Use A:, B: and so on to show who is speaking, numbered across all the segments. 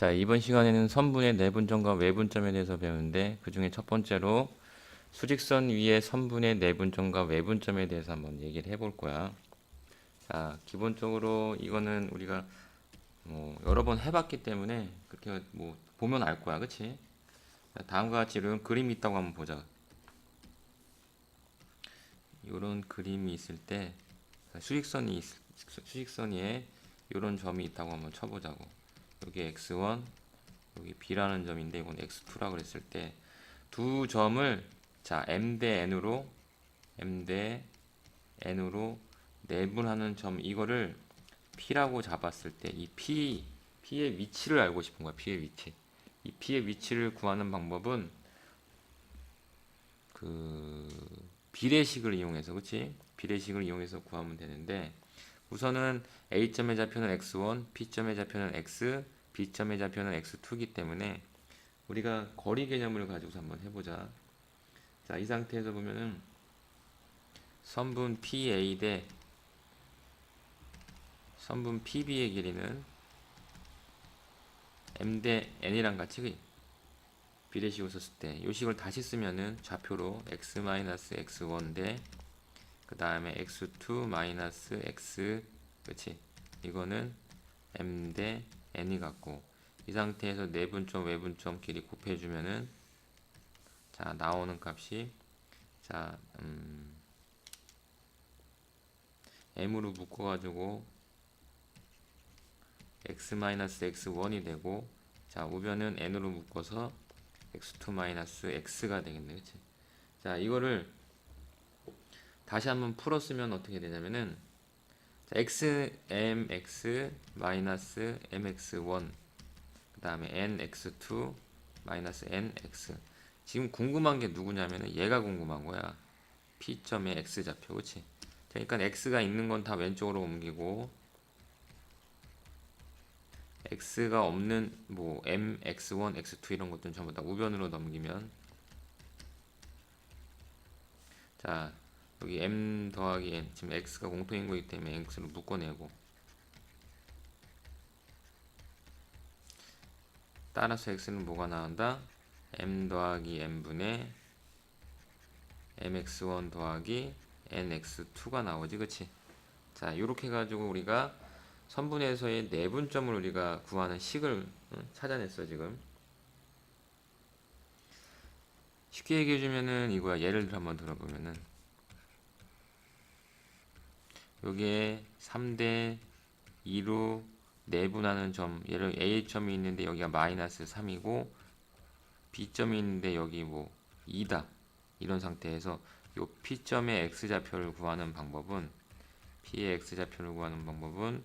A: 자, 이번 시간에는 선분의 내분점과 외분점에 대해서 배우는데 그 중에 첫 번째로 수직선 위에 선분의 내분점과 외분점에 대해서 한번 얘기를 해볼 거야. 자, 기본적으로 이거는 우리가 뭐 여러 번 해봤기 때문에 그렇게 뭐 보면 알 거야? 자, 다음과 같이 이런 그림이 있다고 한번 보자. 이런 그림이 있을 때 수직선이 있- 수직선 위에 이런 점이 있다고 한번 쳐보자고. 여기 x1, 여기 b라는 점인데 이건 x2라 그랬을 때 두 점을 자 m 대 n으로 m 대 n으로 내분하는 점 이거를 p라고 잡았을 때 이 p p의 위치를 알고 싶은 거야. p의 위치. 이 p의 위치를 구하는 방법은 그 비례식을 이용해서 그치? 비례식을 이용해서 구하면 되는데 우선은 A점의 좌표는 x1, B점의 좌표는 x, B점의 좌표는 x2이기 때문에 우리가 거리 개념을 가지고서 한번 해보자. 자, 이 상태에서 보면은 선분 PA 대 선분 PB의 길이는 M 대 N이랑 같이 그 비례식을 썼을 때 이 식을 다시 쓰면은 좌표로 x-x1 대 그 다음에 x2 마이너스 x 그치? 이거는 m 대 n이 같고 이 상태에서 내분점 외분점 길이 곱해주면은 자 나오는 값이 자 음, m으로 묶어가지고 x 마이너스 x1이 되고 자 우변은 n으로 묶어서 x2 마이너스 x가 되겠네 그치? 자 이거를 다시 한번 풀었으면 어떻게 되냐면은 자, x m x 마이너스 m x1 그 다음에 n x2 마이너스 n x. 지금 궁금한 게 누구냐면은 얘가 궁금한 거야. p.의 x 좌표 그치? 그러니까 x가 있는 건 다 왼쪽으로 옮기고 x가 없는 뭐 m x1 x2 이런 것들은 전부 다 우변으로 넘기면 자 여기 m 더하기 n 지금 x가 공통인 거기 때문에 x로 묶어내고 따라서 x는 뭐가 나온다? m 더하기 n분의 mx1 더하기 nx2가 나오지 그치? 자 요렇게 해가지고 우리가 선분에서의 내분점을 우리가 구하는 식을 응, 찾아냈어 지금 쉽게 얘기해주면은 이거야 예를 들어 한번 들어보면은 여기에 3대 2로 내분하는 점 예를 A점이 있는데 여기가 마이너스 3이고 B점이 있는데 여기 뭐 2다. 이런 상태에서 요 P점의 X좌표를 구하는 방법은 P의 X좌표를 구하는 방법은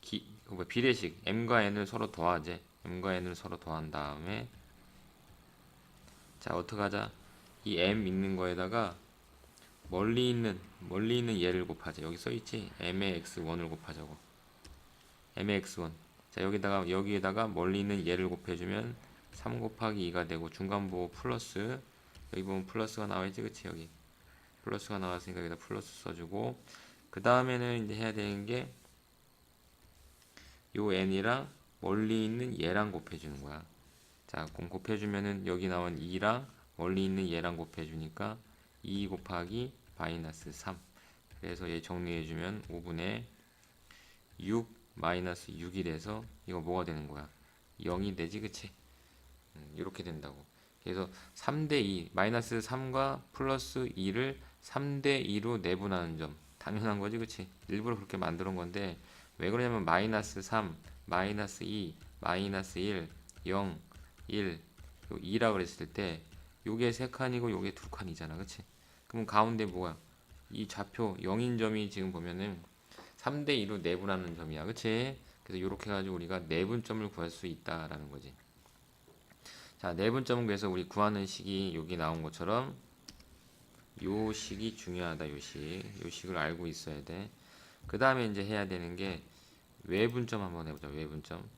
A: 기, 그 비례식 M과 N을 서로 더하지. M과 N을 서로 더한 다음에 자 어떡하자? 이 M 있는 거에다가 멀리 있는 멀리 있는 얘를 곱하자. 여기 써 있지? m의 x1을 곱하자고. m의 x1 자 여기다가 여기에다가 멀리 있는 얘를 곱해 주면 3 곱하기 2가 되고 중간 보호 플러스 여기 보면 플러스가 나와 있지? 그치? 여기. 플러스가 나왔으니까 여기다 플러스 써 주고. 그 다음에는 이제 해야 되는 게 요 n이랑 멀리 있는 얘랑 곱해주는 거야. 자 그럼 곱해주면은 여기 나온 2랑 멀리 있는 얘랑 곱해주니까 2 곱하기 마이너스 3 그래서 얘 정리해주면 5분의 6 마이너스 6이 돼서 이거 뭐가 되는 거야? 0이 되지 그치? 음, 이렇게 된다고. 그래서 3대 2 마이너스 3과 플러스 2를 3대 2로 내분하는 점. 당연한 거지 그치? 일부러 그렇게 온 건데 왜 그러냐면 마이너스 3 마이너스 2 마이너스 1 0 1 2라 그랬을 때 요게 세 칸이고 요게 두 칸이잖아 그치 그럼 가운데 뭐야? 이 좌표 0인 점이 지금 보면은 3대 2로 내분하는 점이야. 그치? 그래서 이렇게 해가지고 우리가 내분점을 구할 수 있다라는 거지. 자, 내분점은 그래서 우리 구하는 식이 여기 나온 것처럼 요 식이 중요하다. 요 식. 요 식을 알고 있어야 돼. 그 다음에 이제 해야 되는 게 외분점 한번 해보자. 외분점.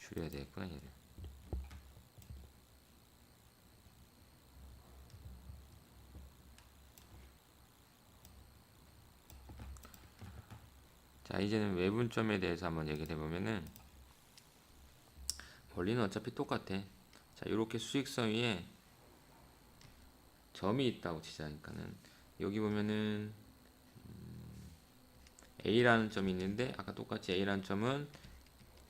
A: 줄여야 되겠구나. 얘를. 자 이제는 외분점에 대해서 한번 얘기를 해보면은 원리는 어차피 똑같아. 자 이렇게 수직선 위에 점이 있다고 치자니까는 여기 보면은 음, A라는 점이 있는데 아까 똑같이 A라는 점은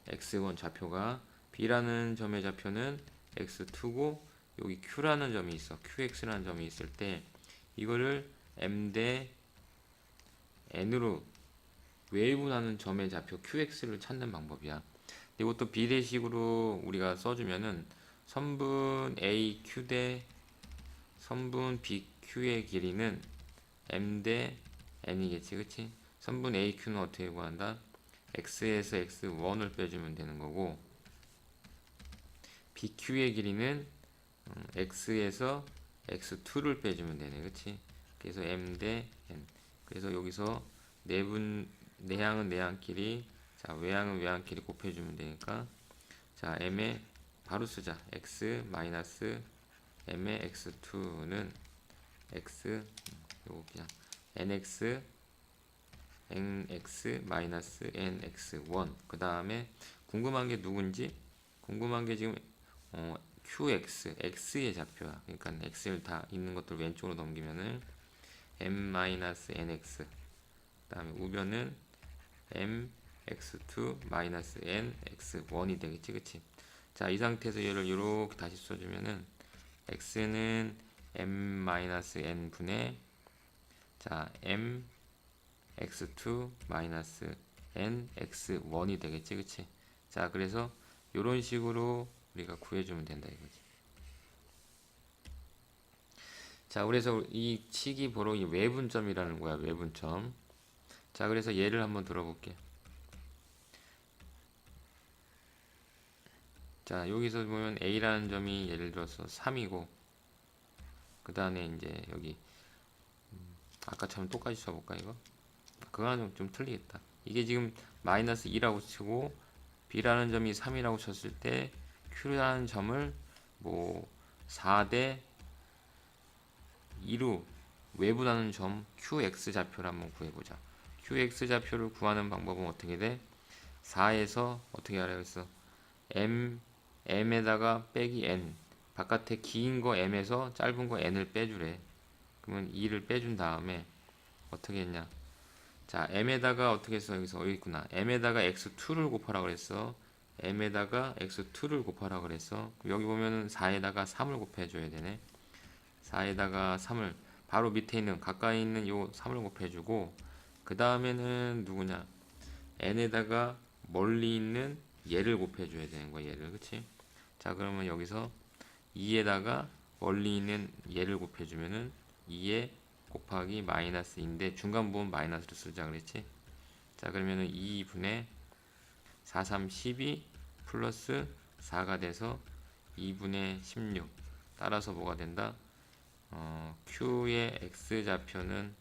A: x1 좌표가 B라는 점의 좌표는 x2고 여기 Q라는 점이 있어 QX라는 점이 있을 때 이거를 M 대 N으로 외분하는 점의 좌표 QX를 찾는 방법이야. 이것도 비례식으로 우리가 써주면은 선분 AQ 대 선분 BQ의 길이는 M 대 N이겠지, 그치? 선분 AQ는 어떻게 구한다? X에서 X1을 빼주면 되는 거고 BQ의 길이는 음, X에서 X2를 빼주면 되네, 그치? 그래서 M 대 N. 그래서 여기서 내분 내항은 내항끼리 자 외항은 외항끼리 곱해주면 되니까 자 m에 바로 쓰자. x 마이너스 m의 x2는 x 음, 요거 그냥 nx nx 마이너스 nx1. 그 다음에 궁금한 게 누군지? 궁금한 게 지금 어, qx x의 좌표야. 그러니까 x를 다 있는 것들 왼쪽으로 넘기면은 m 마이너스 nx. 그 다음에 우변은 m x2 마이너스 n x1이 되겠지 그치? 자 이 상태에서 얘를 이렇게 다시 써주면은 x는 m 마이너스 n 분의 자 m x2 마이너스 n x1이 되겠지 그치? 자 그래서 이런 식으로 우리가 구해주면 된다 이거지. 자 그래서 이 치기 보러 이 외분점이라는 거야 외분점 자 그래서 예를 한번 들어볼게. 자 여기서 보면 A라는 점이 예를 들어서 3이고 그 다음에 이제 여기 음, 아까처럼 똑같이 써볼까 이거? 그거는 좀, 좀 틀리겠다. 이게 지금 마이너스 2라고 치고 B라는 점이 3이라고 쳤을 때 Q라는 점을 뭐 4대 2로 외분하는 점 QX 좌표를 한번 구해보자 QX 좌표를 구하는 방법은 어떻게 돼? 4에서 어떻게 하라 했어? M m에다가 빼기 n 바깥에 긴 거 m에서 짧은 거 n을 빼주래. 그러면 2를 빼준 다음에 어떻게 했냐? 자, m에다가 어떻게 했어? 여기서 여기 있구나. m에다가 x2를 곱하라 그랬어. m에다가 x2를 곱하라 그랬어. 여기 보면은 4에다가 3을 곱해줘야 되네. 4에다가 3을 바로 밑에 있는 가까이 있는 요 3을 곱해주고 그 다음에는 누구냐? n에다가 멀리 있는 얘를 곱해줘야 되는 거야. 얘를 그치? 자 그러면 여기서 2에다가 멀리 있는 얘를 곱해주면은 2에 곱하기 마이너스인데 중간 부분 마이너스로 쓰자 그랬지 자 그러면은 2분의 4, 3, 12 플러스 4가 돼서 2분의 16 따라서 뭐가 된다 어, Q의 X좌표는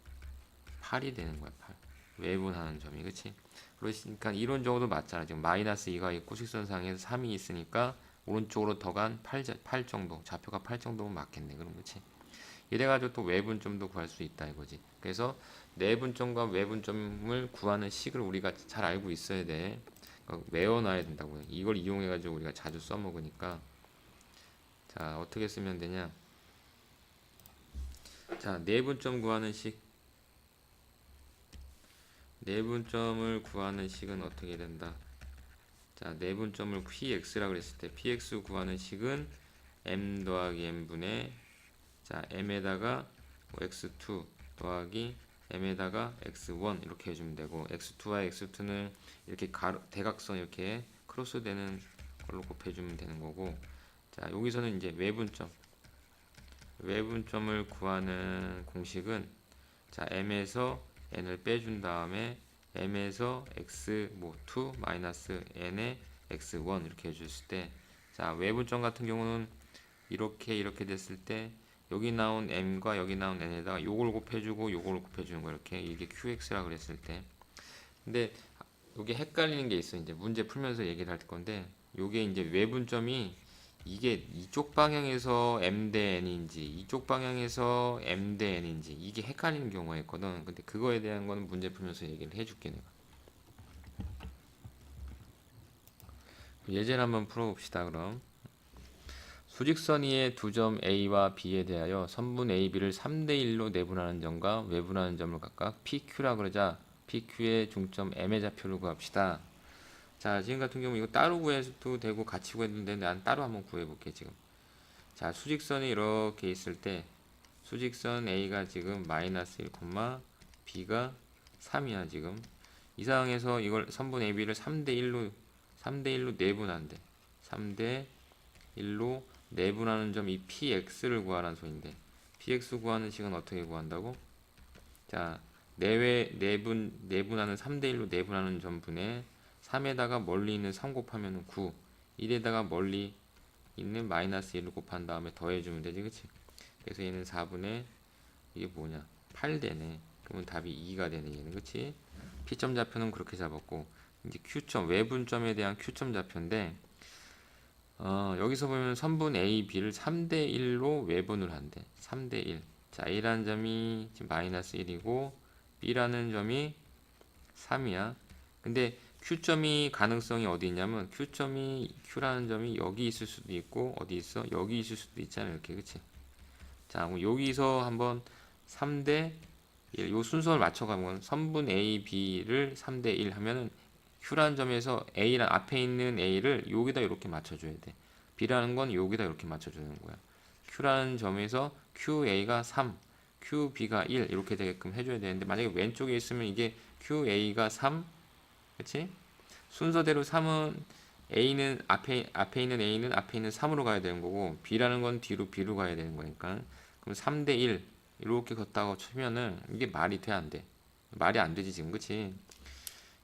A: 8이 되는 거야 8 외분하는 점이 그치? 그러니까 이론적으로 맞잖아 지금 마이너스 2가 있고 식선상에서 3이 있으니까 오른쪽으로 더 간 8, 8 정도 좌표가 8 정도면 맞겠네 그럼 그치? 이래가지고 또 외분점도 구할 수 있다 이거지. 그래서 내분점과 외분점을 구하는 식을 우리가 잘 알고 있어야 돼. 그러니까 외워놔야 된다고요. 이걸 이용해 가지고 우리가 자주 써먹으니까. 자 어떻게 쓰면 되냐? 자 내분점 구하는 식 내분점을 구하는 식은 어떻게 된다? 자, 내분점을 px라 그랬을 때 px 구하는 식은 m 더하기 m분의 자, m에다가 뭐 x2 더하기 m에다가 x1 이렇게 해주면 되고 x2와 x2는 이렇게 가로, 대각선 이렇게 크로스 되는 걸로 곱해주면 되는 거고 자, 여기서는 이제 외분점. 외분점을 구하는 공식은 자, m에서 n을 빼준 다음에 m에서 x 뭐2 마이너스 n에 x1 이렇게 해줬을 때 자 외분점 같은 경우는 이렇게 이렇게 됐을 때 여기 나온 m과 여기 나온 n에다가 요걸 곱해주고 요걸 곱해주는 거 이렇게 이게 qx라 그랬을 때. 근데 여기 헷갈리는 게 있어. 이제 문제 풀면서 얘기를 할 건데 요게 이제 외분점이 이게 이쪽 방향에서 MDN인지 이쪽 방향에서 MDN인지 이게 헷갈리는 경우가 있거든. 근데 그거에 대한 거는 문제 풀면서 얘기를 해줄게 내가. 예제를 한번 풀어봅시다 그럼. 수직선 위의 두 점 A와 B에 대하여 선분 AB를 3대1로 내분하는 점과 외분하는 점을 각각 PQ라 그러자 PQ의 중점 M의 좌표를 구합시다. 자, 지금 같은 경우 이거 따로 구해도 되고 같이 구해도 되는데 난 따로 한번 구해볼게 지금. 자, 수직선이 이렇게 있을 때 수직선 A가 지금 마이너스 1, B가 3이야 지금. 이 상황에서 이걸 선분 AB를 3대 1로 3대 1로 내분한대. 3대 1로 내분하는 점 이 px를 구하라는 소리인데 px 구하는 식은 어떻게 구한다고? 자, 내외 내분 내분하는 3대 1로 내분하는 점분에 3에다가 멀리 있는 3 곱하면 9, 1에다가 멀리 있는 마이너스 1을 곱한 다음에 더해주면 되지, 그치? 그래서 얘는 4분의 이게 뭐냐? 8 되네. 그러면 답이 2가 되네, 얘는, 그치? P점 좌표는 그렇게 잡았고 이제 Q점 외분점에 대한 Q점 좌표인데 어, 여기서 보면 선분 A, B를 3대 1로 외분을 한대. 3대 1. 자, A라는 점이 지금 마이너스 1이고 B라는 점이 3이야. 근데 Q점이 가능성이 어디 있냐면 Q점이 Q라는 점이 여기 있을 수도 있고 어디 있어? 여기 있을 수도 있잖아. 이렇게. 그치? 자, 그럼 여기서 한번 3대 1. 요 순서를 맞춰 가면 선분 A, B를 3대 1 하면은 Q라는 점에서 A란 앞에 있는 A를 여기다 이렇게 맞춰줘야 돼. B라는 건 여기다 이렇게 맞춰주는 거야. Q라는 점에서 QA가 3, QB가 1 이렇게 되게끔 해줘야 되는데 만약에 왼쪽에 있으면 이게 QA가 3, 그렇지? 순서대로 3은 A는 앞에 앞에 있는 A는 앞에 있는 3으로 가야 되는 거고 B라는 건 뒤로 B로 가야 되는 거니까 그럼 3대 1 이렇게 걷다가 치면은 이게 말이 돼 안 돼? 말이 안 되지 지금 그치?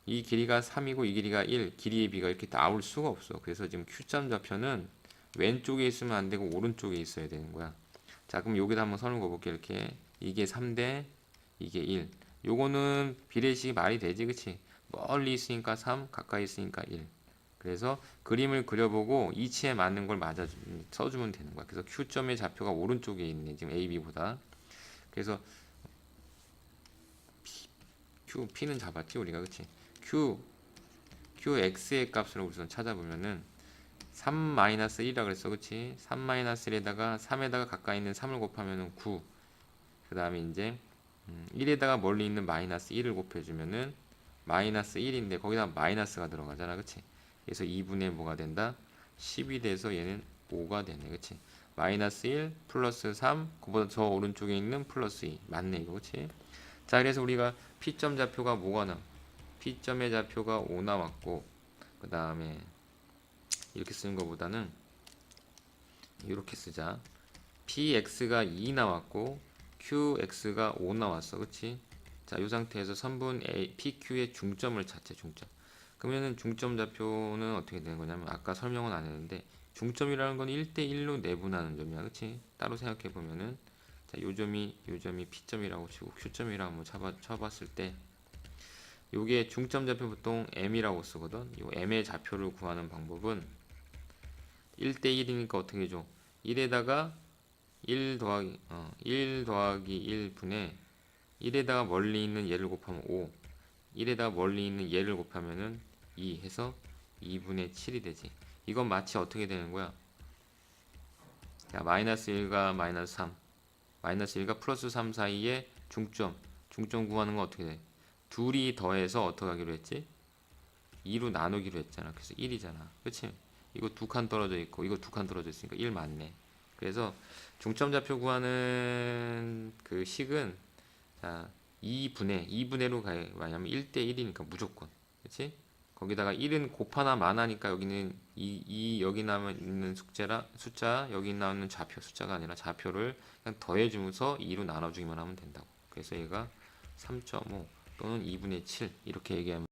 A: 이 길이가 3이고 이 길이가 1, 길이의 비가 이렇게 나올 수가 없어. 그래서 지금 Q점 좌표는 왼쪽에 있으면 안 되고 오른쪽에 있어야 되는 거야. 자, 그럼 여기다 한번 선을 그어볼게. 이렇게 이게 3대 이게 1. 요거는 비례식이 말이 되지, 그치? 멀리 있으니까 3, 가까이 있으니까 1. 그래서 그림을 그려보고 이치에 맞는 걸 맞아 써주면 되는 거야. 그래서 Q점의 좌표가 오른쪽에 있네. 지금 A, B보다. 그래서 P, Q, P는 잡았지 우리가, 그치? Q, QX의 값을 우선 찾아보면은 3-1이라 그랬어 그치 3-1에다가 3에다가 가까이 있는 3을 곱하면은 9. 그 다음에 이제 음, 1에다가 멀리 있는 마이너스 1을 곱해주면은 마이너스 1인데 거기다 마이너스가 들어가잖아. 그치? 그래서 2분의 뭐가 된다? 10이 돼서 얘는 5가 되네. 그치? 마이너스 1 플러스 3 그보다 저 오른쪽에 있는 플러스 2 맞네 이거. 그치? 자 그래서 우리가 P점 좌표가 뭐가 나? P점의 좌표가 5 나왔고 그 다음에 이렇게 쓰는 것보다는 이렇게 쓰자. PX가 2 나왔고 QX가 5 나왔어. 그치 자 이 상태에서 선분 A, PQ의 중점을 찾자 중점 그러면은 중점 좌표는 어떻게 되는 거냐면 아까 설명은 안 했는데 중점이라는 건 1대1로 내분하는 점이야 그치 따로 생각해 보면은 자 요 점이 요 점이 P점이라고 치고 Q점이라고 한번 쳐봐, 쳐봤을 때 요게 중점 좌표 보통 m이라고 쓰거든. 요 m의 좌표를 구하는 방법은 1대1이니까 어떻게 해줘? 1에다가 1 더하기 어, 1 더하기 1분의 1에다가 멀리 있는 얘를 곱하면 5 1에다가 멀리 있는 얘를 곱하면은 2 해서 2분의 7이 되지 이건 마치 어떻게 되는 거야? 자, 마이너스 1과 마이너스 3 마이너스 1과 플러스 3 사이에 중점 중점 구하는 건 어떻게 돼? 둘이 더해서 어떻게 하기로 했지? 2로 나누기로 했잖아. 그래서 1이잖아. 그치? 이거 두 칸 떨어져 있고, 이거 두 칸 떨어져 있으니까 1 맞네. 그래서 중점 좌표 구하는 그 식은, 자, 2분의, 2분의로 가요. 왜냐면 1대 1이니까 무조건. 그치? 거기다가 1은 곱하나 마나니까 여기는 이, 이 여기 나면 있는 숫자라 숫자 여기 나오는 좌표 숫자가 아니라 좌표를 그냥 더해 주면서 2로 나눠 주기만 하면 된다고. 그래서 얘가 3.5 또는 2분의 7 이렇게 얘기하면